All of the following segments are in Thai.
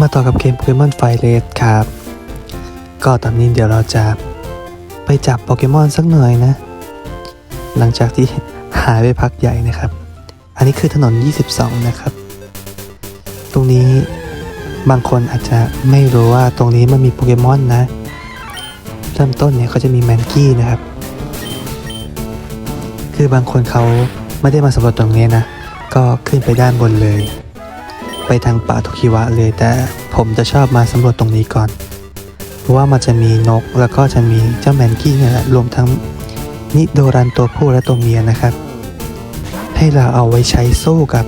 มาต่อกับเกมโปเกมอนไฟเรดครับ ก็ตอนนี้เดี๋ยวเราจะไปจับโปเกมอนสักหน่อยนะ หลังจากที่หายไปพักใหญ่นะครับ อันนี้คือถนน 22 นะครับ ตรงนี้บางคนอาจจะไม่รู้ว่าตรงนี้มันมีโปเกมอนนะ เริ่มต้นเนี่ยเขาจะมีแมนกี้นะครับ คือบางคนเขาไม่ได้มาสำรวจตรงนี้นะ ก็ขึ้นไปด้านบนเลย ไปทางป่าโทคิวะเลยแต่ผมจะชอบมาสำรวจตรงนี้ก่อน เพราะว่ามันจะมีนกแล้วก็จะมีเจ้าแมนกี้เนี่ยแหละรวมทั้งนิโดรันตัวผู้และตัวเมียนะครับ ให้เราเอาไว้ใช้สู้กับ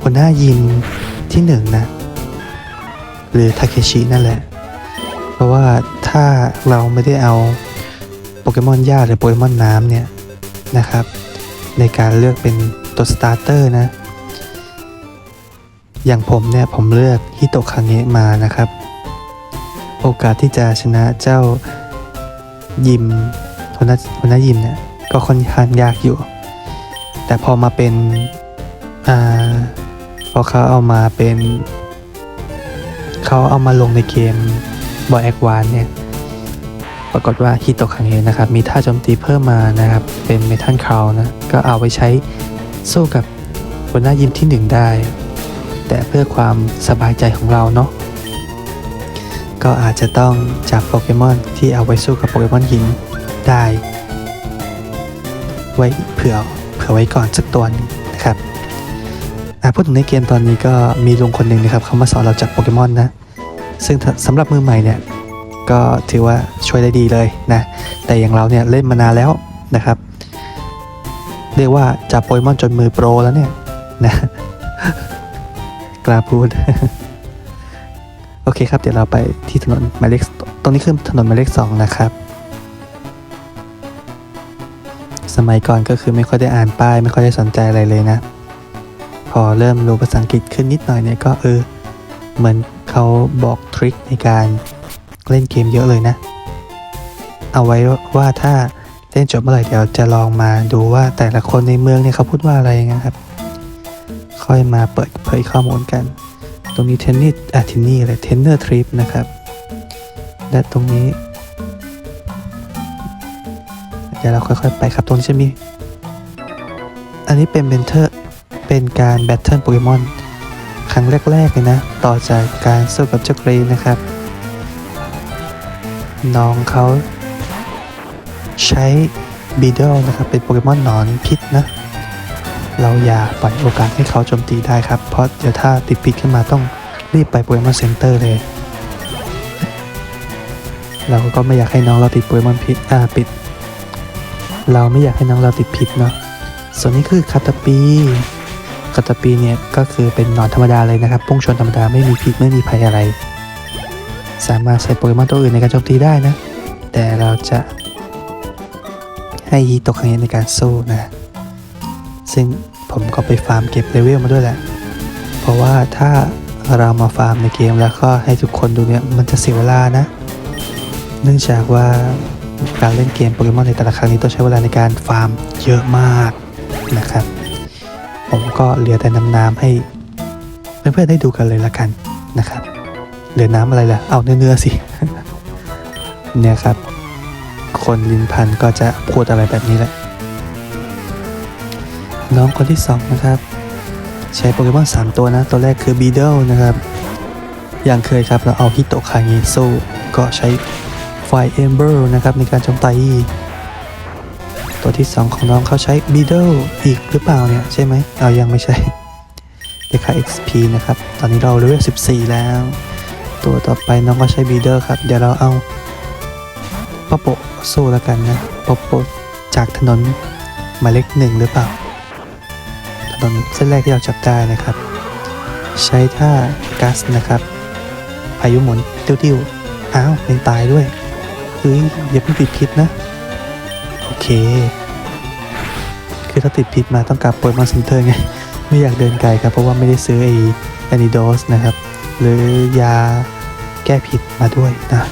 หัวหน้ายิมที่หนึ่งนะ หรือทาเคชินั่นแหละ เพราะว่าถ้าเราไม่ได้เอาโปเกมอนหญ้าหรือโปเกมอนน้ำเนี่ยนะครับ ในการเลือกเป็นตัวสตาร์เตอร์นะ อย่างผมเนี่ยผมเลือกฮิโตคังเงะมานะครับ โอกาสที่จะชนะเจ้ายิมหัวหน้าหัวหน้ายิมเนี่ยก็ค่อนข้างยากอยู่ แต่พอมาเป็นอ่าพอเขาเอามาเป็น เขาเอามาลงในเกมบอยแอควานเนี่ยปรากฏว่าฮิโตะคังเงนะครับ มีท่าโจมตีเพิ่มมานะครับ เป็นเมทัลคราวนะ ก็เอาไว้ใช้สู้กับหัวหน้ายิมที่หนึ่งได้ แต่เพื่อความสบายใจของเราเนาะก็อาจจะต้องจับโปเกมอนที่เอาไว้สู้กับโปเกมอนหินได้ ไว้เผื่อเผื่อไว้ก่อนสักตัวนึงนะครับพูดถึงในเกมตอนนี้ก็มีลุงคนหนึ่งนะครับเขามาสอนเราจับโปเกมอนนะ ซึ่งถ้าสำหรับมือใหม่เนี่ยก็ถือว่าช่วยได้ดีเลยนะ แต่อย่างเราเนี่ยเล่นมานานแล้วนะครับ เรียกว่าจับโปเกมอนจนมือโปรแล้วเนี่ยนะ กล้าพูด โอเคครับ เดี๋ยวเราไปที่ถนนหมายเลขตรงนี้คือถนนหมายเลขสองนะครับ สมัยก่อนก็คือไม่ค่อยได้อ่านป้าย ไม่ค่อยได้สนใจอะไรเลยนะ พอเริ่มรู้ภาษาอังกฤษขึ้นนิดหน่อยเนี่ยก็เออ เหมือนเขาบอกทริคในการเล่นเกมเยอะเลยนะ เอาไว้ว่าถ้าเล่นจบเมื่อไหร่เดี๋ยวจะลองมาดูว่าแต่ละคนในเมืองเนี่ยเขาพูดว่าอะไรนะครับ ค่อยมาเปิดเผยข้อมูลกัน ตรงนี้เทนนิสอะที่นี่เลยเทนเนอร์ทริปนะครับ และตรงนี้เดี๋ยวเราค่อยๆ ไปครับตรงนี้จะมี อันนี้เป็นเบนเทอร์เป็นการแบทเทิลโปเกมอนครั้งแรกๆเลยนะ ต่อจากการสู้กับเจ้ากรีนนะครับ น้องเขาใช้บีเดลนะครับ เป็นโปเกมอนหนอนพิษนะ เราอย่าปล่อยโอกาสให้เขาโจมตีได้ครับ เพราะเดี๋ยวถ้าติดพิษขึ้นมาต้องรีบไปโปเกมอนเซ็นเตอร์เลย เราก็ไม่อยากให้น้องเราติดโปเกมอนพิษอ่าปิด เราไม่อยากให้น้องเราติดพิษเนาะ ส่วนนี้คือคาตาปีคาตาปีเนี่ยก็คือเป็นหนอนธรรมดาเลยนะครับ พุ่งชนธรรมดาไม่มีพิษไม่มีภัยอะไร สามารถใช้โปเกมอนตัวอื่นในการโจมตีได้นะ แต่เราจะให้ฮีตะคังเงะในการสู้นะ ซึ่ง ผมก็ไปฟาร์มเก็บเลเวลมาด้วยแหละ เพราะว่าถ้าเรามาฟาร์มในเกมแล้วก็ให้ทุกคนดูเนี่ยมันจะเสียเวลานะ เนื่องจากว่าการเล่นเกมโปเกมอนในแต่ละครั้งนี้ต้องใช้เวลาในการฟาร์มเยอะมากนะครับ ผมก็เหลือแต่น้ำน้ำให้เพื่อนๆได้ดูกันเลยละกันนะครับ เหลือน้ำอะไรล่ะ เอาเนื้อๆสิ เนี่ยครับ คนลินพันก็จะพูดอะไรแบบนี้แหละ น้องคนที่สองนะครับใช้โปเกมอน3ตัวนะ ตัวแรกคือบีเดิลนะครับ อย่างเคยครับเราเอาฮิโตคาเงโซก็ใช้ไฟเอมเบอร์นะครับในการโจมตีตัวที่ 2 ของน้องเขาใช้บีเดิลอีกหรือเปล่าเนี่ย ใช่ไหมเอายังไม่ใช่เดค่า XP นะครับ ตอนนี้เราเลเวล14 แล้ว ตัวต่อไปน้องก็ใช้บีเดลครับ เดี๋ยวเราเอาปะโปะสู้แล้วกันนะปะโปะจากถนนหมายเลขหนึ่งหรือเปล่า ถนนเส้นแรกที่เราจับได้นะครับ ใช้ท่ากัสนะครับพายุหมุนติ้วๆอ้าวเป็นตายด้วยเฮ้ยอย่าเพิ่งติดพิษนะ โอเค คือถ้าติดพิษมาต้องกลับเปิดมาซินเตอร์ไง ไม่อยากเดินไกลครับ เพราะว่าไม่ได้ซื้อไอ้แอนิโดสนะครับ หรือยาแก้พิษมาด้วยนะ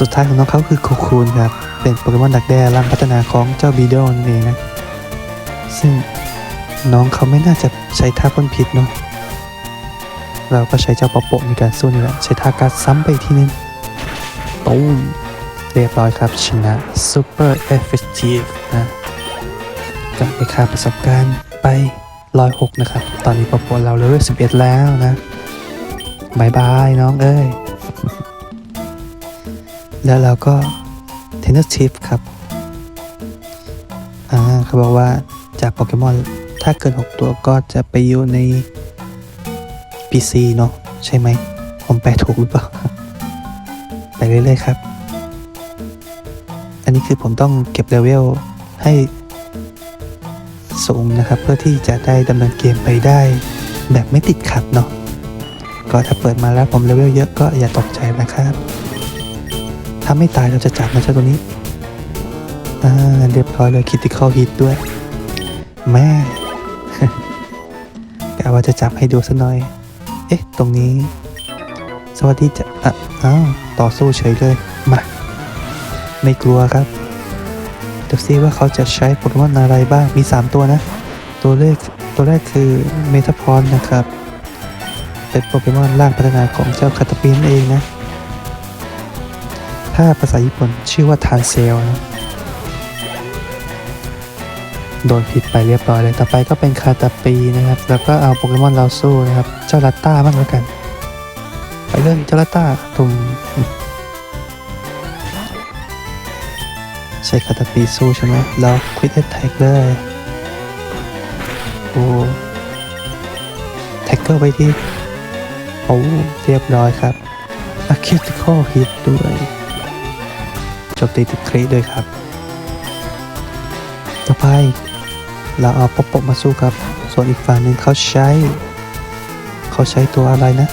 สุดท้ายของน้องเขาคือโคคูนครับ เป็นโปเกมอนดักแด้ร่างพัฒนาของเจ้าบีโดนเองนะ ซึ่งน้องเขาไม่น่าจะใช้ท่าพ่นพิษเนาะเราก็ใช้เจ้าปอโปะในการสู้นี่แหละใช้ท่าการดซ้ำไปอีกทีนึงตูมเรียบร้อยครับชนะ Super Effective นะก็ไปค่าประสบการณ์ไปร้อยหกนะครับ ตอนนี้ปอโปะเราเลเวลสิบเอ็ดแล้วนะบายบายน้องเอ้ย แล้วเราก็ Tentative ครับ อ่าเขาบอกว่า จากโปเกมอน ถ้าเกิน 6 ตัวก็จะไปอยู่ใน PC เนาะใช่ไหม ผมแปลถูกหรือเปล่า ไปเรื่อยๆครับ อันนี้คือผมต้องเก็บเลเวลให้สูงนะครับ เพื่อที่จะได้ดำเนินเกมไปได้ แบบไม่ติดขัดเนาะก็ถ้าเปิดมาแล้วผมเลเวลเยอะก็อย่าตกใจนะครับ ถ้าไม่ตายเราจะจับนะเจ้าตัวนี้ อ่า เรียบร้อยเลยคิติคอลฮิตด้วย แม่กะว่าจะจับให้ดูสักหน่อย เอ๊ะ ตรงนี้ สวัสดีจะอะอ้าวต่อสู้เฉยเลย มา ไม่กลัวครับเดี๋ยวซิว่าเขาจะใช้โปเกมอนอะไรบ้าง มี 3 ตัวนะ ตัวเลขตัวแรกคือเมทาพรนะครับ เป็นโปเกมอนร่างพัฒนาของเจ้าคาตาปินเองนะ ถ้าภาษาญี่ปุ่นชื่อว่าทานเซลนะ โดนผิดไปเรียบร้อยเลย ต่อไปก็เป็นคาตาปีนะครับ แล้วก็เอาโปเกมอนเราสู้นะครับ เจ้าลัตต้าบ้างแล้วกัน ไปเลยเจ้าลัตต้าตุ่มใช้คาตาปีสู้ใช่ไหมแล้วควิดแท็กเลยโอ้แท็กเกอร์ไปที่โอ้เรียบร้อยครับอะคิติคอฮิตด้วย จบตีติดคริด้วยครับ ต่อไป เราเอาปอปปมาสู้ครับ ส่วนอีกฝั่งหนึ่งเขาใช้ เขาใช้ตัวอะไรนะ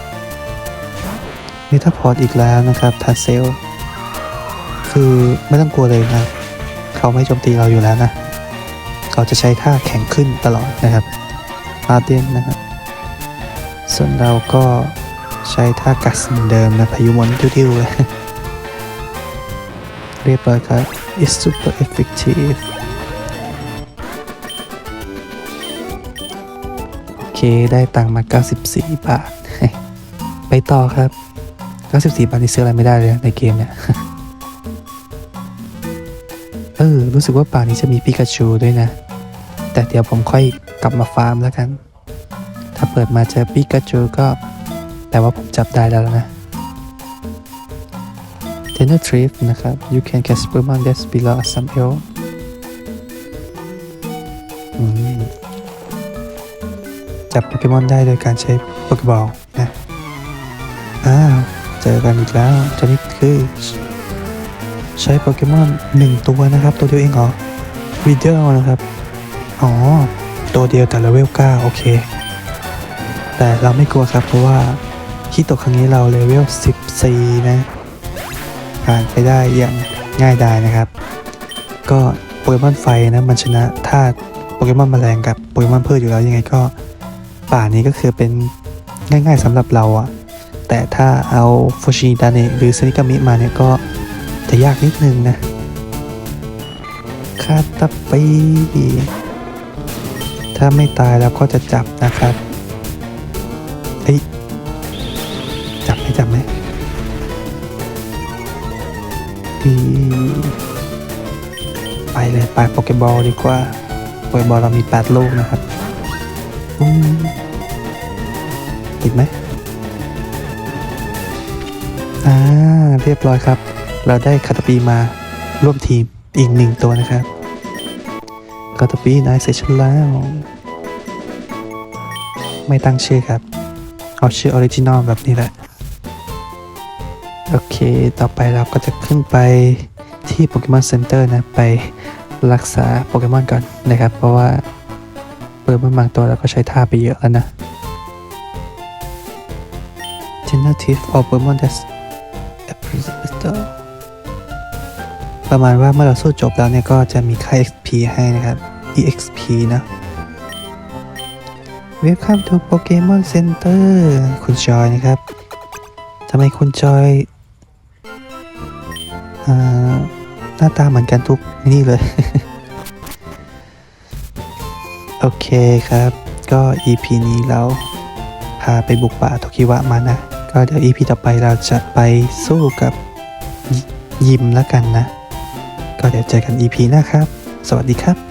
เมทาพอร์ตอีกแล้วนะครับทาเซล คือไม่ต้องกลัวเลยนะเขาไม่โจมตีเราอยู่แล้วนะ เขาจะใช้ท่าแข็งขึ้นตลอดนะครับอาเดนนะครับส่วนเราก็ใช้ท่ากัสเหมือนเดิมนะพายุหมนทิวๆเลยเรียบร้อยครับ is super effective เคได้ตังค์มา 94 บาท ไปต่อครับ 94 บาทนี่ซื้ออะไรไม่ได้เลยในเกมเนี่ย เออ รู้สึกว่าป่านี้จะมีปิกาชูด้วยนะ แต่เดี๋ยวผมค่อยกลับมาฟาร์มแล้วกัน ถ้าเปิดมาเจอปิกาชูก็ แต่ว่าผมจับได้แล้วนะ t e n n e r Trip นะครับ you can catch Pokemon that's below some L จับโปเกมอนได้โดยการใช้โปเกบอลนะ อ้าว เจอกันอีกแล้วตัวนี้คือ ใช้โปเกมอนหนึ่งตัวนะครับ ตัวเดียวเองเหรอวีเดลนะครับ อ๋อ ตัวเดียวแต่เลเวล9โอเค แต่เราไม่กลัวครับเพราะว่าฮิโตะครั้งนี้เราเลเวล14 นะผ่านไปได้อย่างง่ายดายนะครับ ก็โปเกมอนไฟนะมันชนะธาตุโปเกมอนแมลงกับโปเกมอนพืชอยู่แล้วยังไงก็ ป่านี้ก็คือเป็นง่ายๆสำหรับเราอะแต่ถ้าเอาฟูชิดาเนะหรือซนิกามิมาเนี่ยก็จะยากนิดนึงนะคาตาปีถ้าไม่ตายเราก็จะจับนะครับเอ้ยจับไหมจับไหมอีไปเลยไปโปเกบอลดีกว่าโปเกบอลเรามี 8 ลูกนะครับ อีกไหมอ่าเรียบร้อยครับ เราได้คาตาปีมาร่วมทีมอีกหนึ่งตัวนะครับคาตาปีนายเสร็จฉันแล้ว ไม่ตั้งชื่อครับ เอาชื่อออริจินอลแบบนี้แหละ โอเค ต่อไปเราก็จะขึ้นไปที่โปเกมอนเซ็นเตอร์นะ ไปรักษาโปเกมอนก่อนนะครับ เพราะว่าเปิดมาบางตัวแล้วก็ใช้ท่าไปเยอะแล้วนะ native or Pokemon that's appreciated ประมาณว่าเมื่อเราสู้จบแล้วเนี่ยก็จะมีค่า XP ให้นะครับ EXP นะ Welcome to Pokemon Center คุณจอยนะครับทำไมคุณจอยอหน้าตาเหมือนกันทุกนี่เลย โอเคครับ ก็ EP นี้เราพาไปบุกป่าโทคิวะมานะ ก็เดี๋ยวอีพีต่อไปเราจะไปสู้กับยยิมแล้วกันนะ ก็เดี๋ยวเจอกันอีพีหน้าครับ สวัสดีครับ